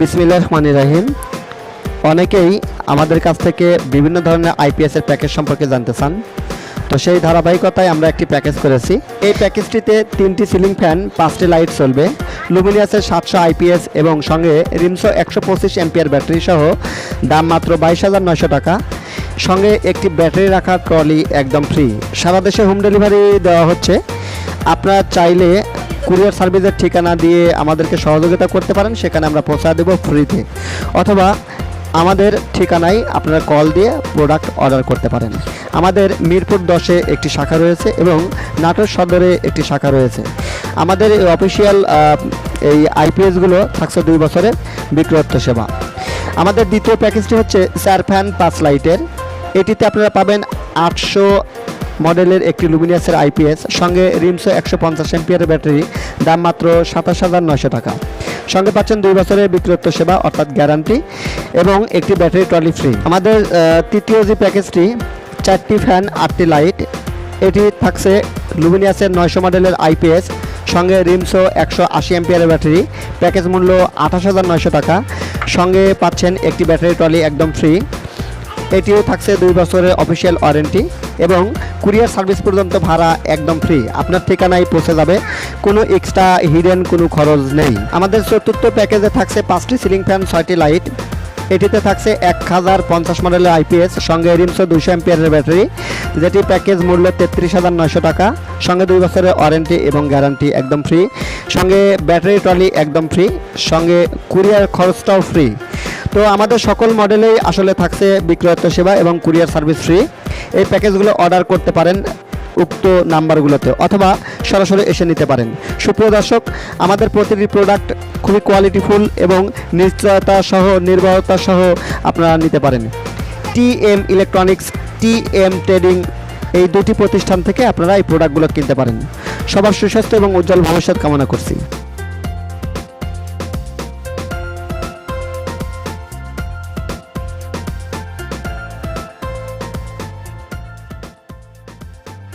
বিসমিল্লাহ রহমানির রাহিম। অনেকেই আমাদের কাছ থেকে বিভিন্ন ধরনের আইপিএসের প্যাকেজ সম্পর্কে জানতে চান। তো সেই ধারাবাহিকতায় আমরা একটি প্যাকেজ করেছি। এই প্যাকেজটিতে তিনটি সিলিং ফ্যান, পাঁচটি লাইট চলবে। লুমিনিয়াসের সাতশো আইপিএস এবং সঙ্গে রিমসো একশো পঁচিশ এমপিয়ার ব্যাটারি সহ দাম মাত্র বাইশ হাজার নয়শো টাকা। সঙ্গে একটি ব্যাটারি রাখার ট্রলি একদম ফ্রি। সারা দেশে হোম ডেলিভারি দেওয়া হচ্ছে। আপনারা চাইলে কুরিয়ার সার্ভিসের ঠিকানা দিয়ে আমাদেরকে সহযোগিতা করতে পারেন, সেখানে আমরা পৌঁছা দেবো ফ্রিতে। অথবা আমাদের ঠিকানায় আপনারা কল দিয়ে প্রোডাক্ট অর্ডার করতে পারেন। আমাদের মিরপুর দশে একটি শাখা রয়েছে এবং নাটোর সদরে একটি শাখা রয়েছে। আমাদের এই অফিসিয়াল এই আইপিএসগুলো থাকছে দুই বছরের বিক্রয়ত্ব সেবা। আমাদের দ্বিতীয় প্যাকেজটি হচ্ছে চার ফ্যান পাঁচ লাইটের এটিতে আপনারা পাবেন আটশো মডেলের একটি লুমিনিয়াসের আইপিএস সঙ্গে রিমসো একশো পঞ্চাশ এমপিয়ারের ব্যাটারি, দাম মাত্র সাতাশ হাজার নয়শো টাকা। সঙ্গে পাচ্ছেন দুই বছরের বিক্রয়ত্ব সেবা, অর্থাৎ গ্যারান্টি, এবং একটি ব্যাটারি ট্রলি ফ্রি। আমাদের তৃতীয় যে প্যাকেজটি, চারটি ফ্যান, আটটি লাইট, এটি থাকছে লুমিনিয়াসের নয়শো মডেলের আইপিএস সঙ্গে রিমসো একশো আশি এমপিয়ারের ব্যাটারি, প্যাকেজ মূল্য আঠাশ হাজার নয়শো টাকা, সঙ্গে পাচ্ছেন একটি ব্যাটারি ট্রলি একদম ফ্রি। এটিও থাকছে দুই বছরের অফিসিয়াল ওয়ারেন্টি এবং কুরিয়ার সার্ভিস পর্যন্ত ভাড়া একদম ফ্রি আপনার ঠিকানায় পৌঁছে যাবে। কোনো এক্সট্রা হিডেন কোনো খরচ নেই। আমাদের চতুর্থ প্যাকেজে থাকছে পাঁচটি সিলিং ফ্যান ছয়টি লাইট এটিতে থাকছে এক হাজার পঞ্চাশ মডেলের আইপিএস সঙ্গে রিমসো দুইশো এমপিয়ারের ব্যাটারি যেটি প্যাকেজ মূল্য তেত্রিশ হাজার নয়শো টাকা। সঙ্গে দুই বছরের ওয়ারেন্টি এবং গ্যারান্টি একদম ফ্রি সঙ্গে ব্যাটারি ট্রলি একদম ফ্রি সঙ্গে কুরিয়ার খরচটাও ফ্রি তো আমাদের সকল মডেলেই আসলে থাকছে বিক্রয়ত্ব সেবা এবং কুরিয়ার সার্ভিস ফ্রি। এই প্যাকেজগুলো অর্ডার করতে পারেন উক্ত নাম্বারগুলোতে অথবা সরাসরি এসে নিতে পারেন। সুপ্রিয় দর্শক, আমাদের প্রতিটি প্রোডাক্ট খুবই কোয়ালিটিফুল এবং নিশ্চয়তা সহ, নির্ভরতা সহ আপনারা নিতে পারেন। T M electronics T M trading এই দুটি প্রতিষ্ঠান থেকে আপনারা এই প্রোডাক্টগুলো কিনতে পারেন। সবার সুস্বাস্থ্য এবং উজ্জ্বল ভবিষ্যৎ কামনা করছি।